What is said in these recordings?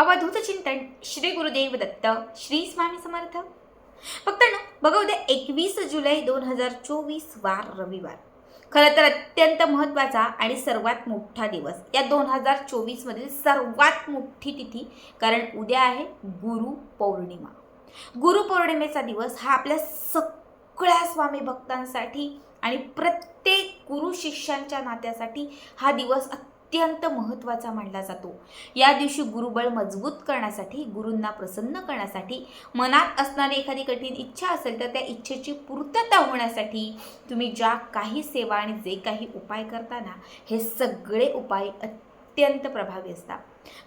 अवधूत चिंतन श्री गुरुदेव दत्त श्री स्वामी समर्थ. फक्त ना बघा उद्या एकवीस जुलै दोन हजार चोवीस वार रविवार. खरं तर अत्यंत महत्त्वाचा आणि सर्वात मोठा दिवस. या दोन हजार चोवीसमधील सर्वात मोठी तिथी कारण उद्या आहे गुरु पौर्णिमा. गुरुपौर्णिमेचा दिवस हा आपल्या सगळ्या स्वामी भक्तांसाठी आणि प्रत्येक गुरु शिष्यांच्या नात्यासाठी हा दिवस अत्यंत महत्त्वाचा मानला जातो. या दिवशी गुरुबळ मजबूत करण्यासाठी गुरूंना प्रसन्न करण्यासाठी मनात असणारी एखादी कठीण इच्छा असेल तर त्या इच्छेची पूर्तता होण्यासाठी तुम्ही ज्या काही सेवा आणि जे काही उपाय करताना हे सगळे उपाय अत्यंत प्रभावी असतात.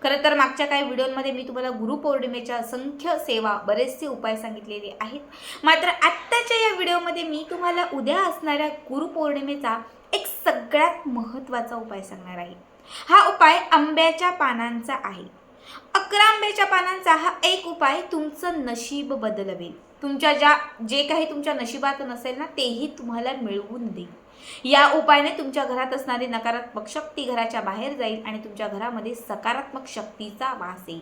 खरं तर मागच्या काही व्हिडिओमध्ये मी तुम्हाला गुरुपौर्णिमेच्या असंख्य सेवा बरेचसे उपाय सांगितलेले आहेत. मात्र आत्ताच्या या व्हिडिओमध्ये मी तुम्हाला उद्या असणाऱ्या गुरुपौर्णिमेचा एक सगळ्यात महत्त्वाचा उपाय सांगणार आहे. हा उपाय आंब्याच्या पानांचा आहे. अकरा आंब्याच्या पानांचा हा एक उपाय तुमचं नशीब बदलवेल. तुमच्या ज्या जे काही तुमच्या नशिबात नसेल ना तेही तुम्हाला मिळवून देईल. या उपायाने तुमच्या घरात असणारी नकारात्मक शक्ती घराच्या बाहेर जाईल आणि तुमच्या घरामध्ये सकारात्मक शक्तीचा वास येईल.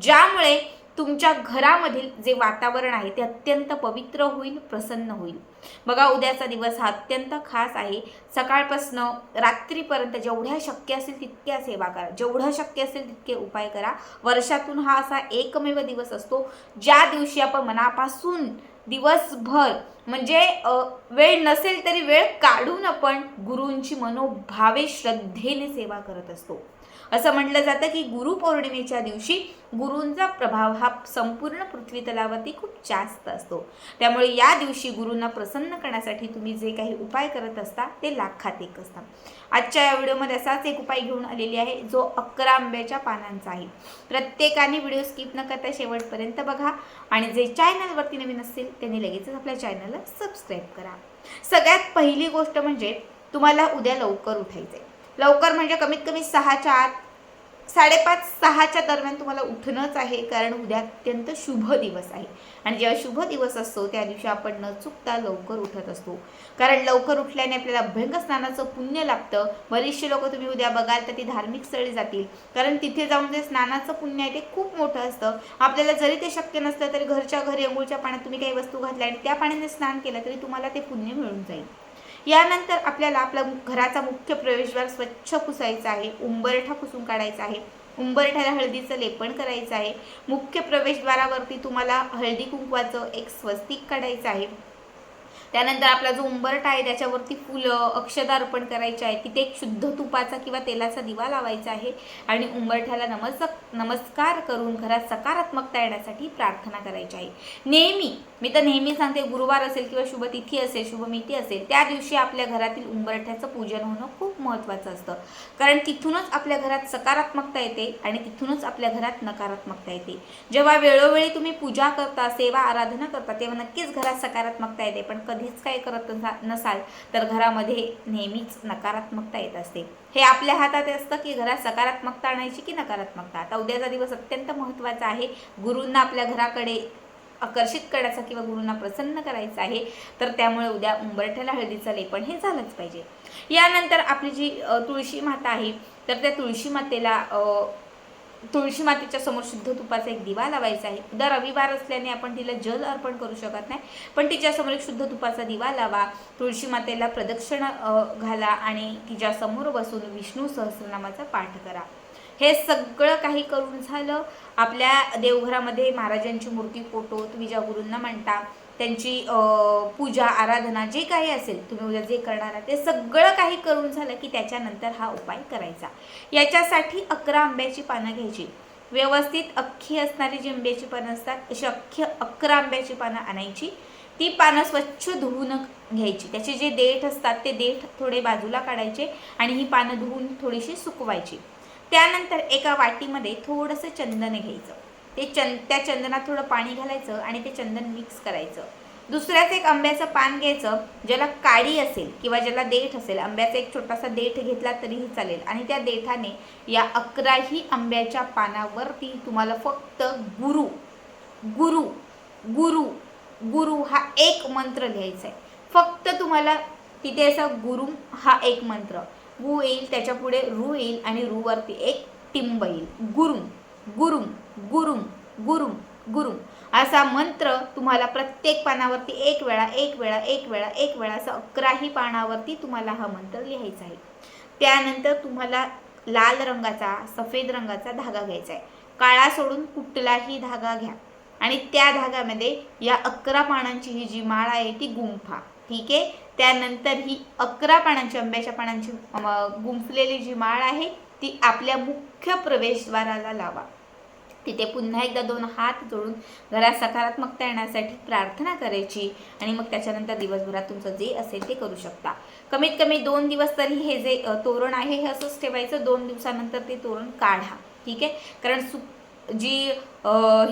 ज्यामुळे तुमच्या घरामधील जे वातावरण आहे ते अत्यंत पवित्र होईल प्रसन्न होईल. बघा उद्याचा दिवस हा अत्यंत खास आहे. सकाळपासनं रात्रीपर्यंत जेवढ्या शक्य असेल तितक्या सेवा करा. जेवढं शक्य असेल तितके उपाय करा. वर्षातून हा असा एकमेव दिवस असतो. ज्या दिवशी आपण मनापासून दिवसभर. म्हणजे वेळ नसेल तरी वेळ काढून आपण गुरूंची मनोभावे श्रद्धेने सेवा करत असतो. असं म्हटलं जातं की गुरुपौर्णिमेच्या दिवशी गुरूंचा प्रभाव हा संपूर्ण पृथ्वी तलावरती खूप जास्त असतो. त्यामुळे या दिवशी गुरूंना प्रसन्न करण्यासाठी तुम्ही जे काही उपाय करत असता ते लाखात एक असतात. आजच्या या व्हिडिओमध्ये असाच एक उपाय घेऊन आलेली आहे जो अकरा आंब्याच्या पानांचा आहे. प्रत्येकाने व्हिडिओ स्किप न करता शेवटपर्यंत बघा. आणि जे चॅनलवरती नवीन असतील त्यांनी लगेचच आपल्या चॅनलला सबस्क्राईब करा. सगळ्यात पहिली गोष्ट म्हणजे तुम्हाला उद्या लवकर उठायचं आहे लवकर म्हणजे कमीत कमी सहाच्या आत साडेपाच सहाच्या दरम्यान तुम्हाला उठणंच आहे कारण उद्या अत्यंत शुभ दिवस आहे. आणि जेव्हा शुभ दिवस असतो त्या दिवशी आपण न चुकता लवकर उठत असतो. कारण लवकर उठल्याने आपल्याला अभ्यंग स्नानाचं पुण्य लागतं बरेचसे लोक तुम्ही उद्या बघाल तर ती धार्मिक स्थळी जातील. कारण तिथे जाऊन जे स्नानाचं पुण्य आहे ते खूप मोठं असतं. आपल्याला जरी ते शक्य नसलं तरी घरच्या घरी अंघोळच्या पाण्यात तुम्ही काही वस्तू घातल्या आणि त्या पाण्याने स्नान केलं तरी तुम्हाला ते पुण्य मिळून जाईल. यानंतर आपल्याला आपला घराचा मुख्य प्रवेशद्वार स्वच्छ पुसायचा आहे उंबरठा पुसून काढायचा आहे उंबरठ्याला हळदीचं लेपन करायचं आहे. मुख्य प्रवेशद्वारावरती तुम्हाला हळदी कुंकवाचं एक स्वस्तिक काढायचं आहे. त्यानंतर आपला जो उंबरठा आहे त्याच्यावरती फुलं अक्षदा अर्पण करायचे आहे तिथे एक शुद्ध तुपाचा किंवा तेलाचा दिवा लावायचा आहे आणि उंबरठ्याला नमस नमस्कार करून घरात सकारात्मकता येण्यासाठी प्रार्थना करायची आहे. नेहमी मी तर नेहमी सांगते गुरुवार असेल किंवा शुभ तिथी असेल शुभमिती असेल त्या दिवशी आपल्या घरातील उंबरठ्याचं पूजन होणं खूप महत्त्वाचं असतं. कारण तिथूनच आपल्या घरात सकारात्मकता येते आणि तिथूनच आपल्या घरात नकारात्मकता येते. जेव्हा वेळोवेळी तुम्ही पूजा करता सेवा आराधना करता तेव्हा नक्कीच घरात सकारात्मकता येते. पण कधीच काय करत नसा- नसाल तर घरामध्ये नेहमीच नकारात्मकता येत असते. हे आपल्या हातात असतं की घरात सकारात्मकता आणायची की नकारात्मकता? आता उद्याचा दिवस अत्यंत महत्त्वाचा आहे. गुरूंना आपल्या घराकडे आकर्षित करण्याचा किंवा गुरूंना प्रसन्न करायचं आहे तर त्यामुळे उद्या उंबरठ्याला हळदीचं लेपण हे झालंच पाहिजे. यानंतर आपली जी तुळशी माता आहे तर त्या तुळशी मातेला तुळशी मातेच्या समोर शुद्ध तुपाचा एक दिवा लावायचा आहे. उद्या रविवार असल्याने आपण तिला जल अर्पण करू शकत नाही. पण तिच्यासमोर एक शुद्ध तुपाचा दिवा लावा. तुळशी मातेला प्रदक्षिण घाला आणि तिच्यासमोर बसून विष्णू सहस्रनामाचा पाठ करा. हे सगळं काही करून झालं. आपल्या देवघरामध्ये महाराजांची मूर्ती फोटो तुम्ही ज्या गुरूंना म्हणता त्यांची पूजा आराधना जे काही असेल तुम्ही उद्या जे करणार आहात ते सगळं काही करून झालं की त्याच्यानंतर हा उपाय करायचा. याच्यासाठी अकरा आंब्याची पानं घ्यायची. व्यवस्थित अख्खी असणारी जी आंब्याची पानं असतात अशी अख्खी अकरा आंब्याची पानं आणायची. ती पानं स्वच्छ धुवून घ्यायची. त्याचे जे देठ असतात ते देठ थोडे बाजूला काढायचे आणि ही पानं धुवून थोडीशी सुकवायची. त्यानंतर एका वाटीमध्ये थोडंसं चंदन घ्यायचं. ते चंद त्या चंदनात थोडं पाणी घालायचं आणि ते चंदन मिक्स करायचं. दुसऱ्याच एक आंब्याचं पान घ्यायचं ज्याला काडी असेल किंवा ज्याला देठ असेल आंब्याचा एक छोटासा देठ घेतला तरीही चालेल. आणि त्या देठाने या अकराही आंब्याच्या पानावरती तुम्हाला फक्त गुरु गुरु गुरु गुरु हा एक मंत्र लिहायचा आहे. फक्त तुम्हाला तिथे असा गुरु हा एक मंत्र. गु येईल त्याच्या पुढे रू येईल आणि रूवरती एक टिंब येईल. गुरुम गुरुम गुरुम गुरुम गुरु. असा मंत्र तुम्हाला प्रत्येक पानावरती एक वेळा एक वेळा एक वेळा एक वेळा असं अकराही पानावरती तुम्हाला हा मंत्र लिहायचा आहे. त्यानंतर तुम्हाला लाल रंगाचा सफेद रंगाचा धागा घ्यायचा आहे. काळा सोडून कुठलाही धागा घ्या. आणि त्या धाग्यामध्ये या अकरा पानांची ही जी माळ आहे ती गुंफा. ठीक आहे? त्यानंतर ही अकरा पानांची आंब्याच्या पानांची गुंफलेली जी माळ आहे ती आपल्या मुख्य प्रवेशद्वाराला लावा. तिथे पुन्हा एकदा दोन हात जोडून घरात सकारात्मकता येण्यासाठी प्रार्थना करायची आणि मग त्याच्यानंतर दिवसभरात तुमचं जे असेल ते करू शकता. कमीत कमी दोन दिवस तरी हे जे तोरण आहे हे असंच ठेवायचं. दोन दिवसानंतर ते तोरण काढा. ठीक आहे? कारण सु जी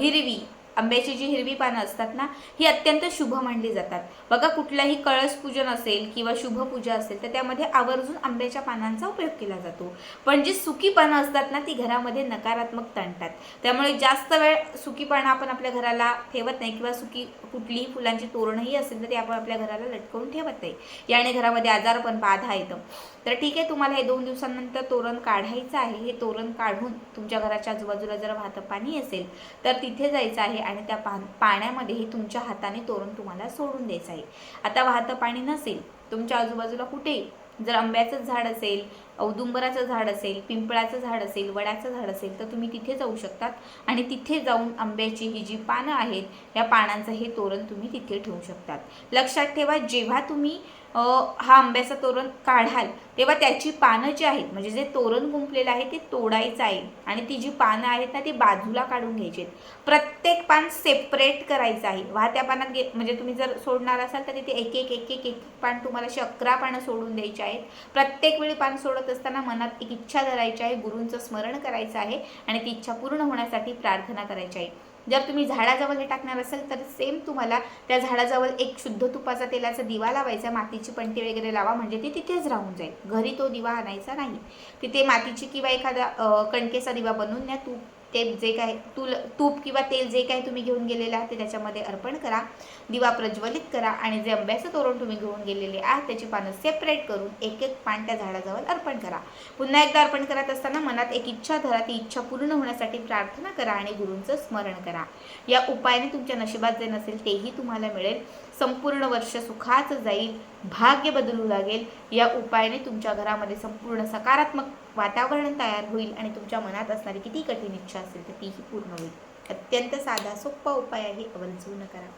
हिरवी आंब्याची जी हिरवी पानं असतात ना ही अत्यंत शुभ मानली जातात. बघा कुठलाही कळस पूजन असेल किंवा शुभ पूजा असेल तर त्यामध्ये आवर्जून आंब्याच्या पानांचा उपयोग केला जातो. पण जी सुकी पानं असतात ना ती घरामध्ये नकारात्मक ताणतात. त्यामुळे जास्त वेळ सुकी पानं आपण आपल्या घराला ठेवत नाही किंवा सुकी कुठलीही फुलांची तोरणही असेल तर ते आपण आपल्या घराला लटकवून ठेवत नाही. याने घरामध्ये आजारपण बाधा येतं. तर ठीक आहे तुम्हाला हे दोन दिवसांनंतर तोरण काढायचं आहे. हे तोरण काढून तुमच्या घराच्या आजूबाजूला जर वाहतं पाणी असेल तर तिथे जायचं आहे. आणि त्या पा पाण्यामध्ये हे तुमच्या हाताने तोरण तुम्हाला सोडून द्यायचं आहे. आता वाहतं पाणी नसेल तुमच्या आजूबाजूला कुठे जर आंब्याचं झाड असेल औदुंबराचं झाड असेल पिंपळाचं झाड असेल वडाचं झाड असेल तर तुम्ही तिथे जाऊ शकतात. आणि तिथे जाऊन आंब्याची ही जी पानं आहेत या पानांचं हे तोरण तुम्ही तिथे ठेवू शकतात. लक्षात ठेवा जेव्हा तुम्ही हा आंब्याचं तोरण काढाल. तेव्हा त्याची पानं जी आहेत म्हणजे जे तोरण गुंपलेलं आहे ते तोडायचं आहे. आणि ती जी पानं आहेत ना ती बाजूला काढून घ्यायची आहेत. प्रत्येक पान सेपरेट करायचं आहे. वाहत्या पानात गे म्हणजे तुम्ही जर सोडणार असाल तर तिथे एक एक एक एक एक पान तुम्हाला अशी अकरा पानं सोडून द्यायची आहेत. प्रत्येक वेळी पान सोडत असताना मनात एक इच्छा धरायची आहे. गुरूंचं स्मरण करायचं आहे. आणि ती इच्छा पूर्ण होण्यासाठी प्रार्थना करायची आहे. जर तुम्ही झाडाजवळ हे टाकणार असेल तर सेम तुम्हाला त्या झाडाजवळ एक शुद्ध तुपाचा तेलाचा दिवा लावायचा मातीची पंटी वगैरे लावा म्हणजे ती तिथेच राहून जाईल. घरी तो दिवा आणायचा नाही. तिथे मातीची किंवा एखादा कणकेचा दिवा बनवून या तूप ते जे काय तूल तूप किंवा तेल जे काही तुम्ही घेऊन गेलेले आहात ते त्याच्यामध्ये अर्पण करा. दिवा प्रज्वलित करा आणि जे आंब्याचं तोरण तुम्ही घेऊन गेलेले आहात त्याची पानं सेपरेट करून एक एक पान त्या झाडाजवळ अर्पण करा. पुन्हा एकदा अर्पण करत असताना मनात एक इच्छा धरा ती इच्छा पूर्ण होण्यासाठी प्रार्थना करा आणि गुरूंचं स्मरण करा. या उपायाने तुमच्या नशिबात जे नसेल तेही तुम्हाला मिळेल. संपूर्ण वर्ष सुखाचं जाईल भाग्य बदलू लागेल. या उपायाने तुमच्या घरामध्ये संपूर्ण सकारात्मक वातावरण तयार होईल आणि तुमच्या मनात असणारी किती कठीण इच्छा असेल तर तीही पूर्ण होईल. अत्यंत साधा सोपा उपाय आहे आवर्जून करा.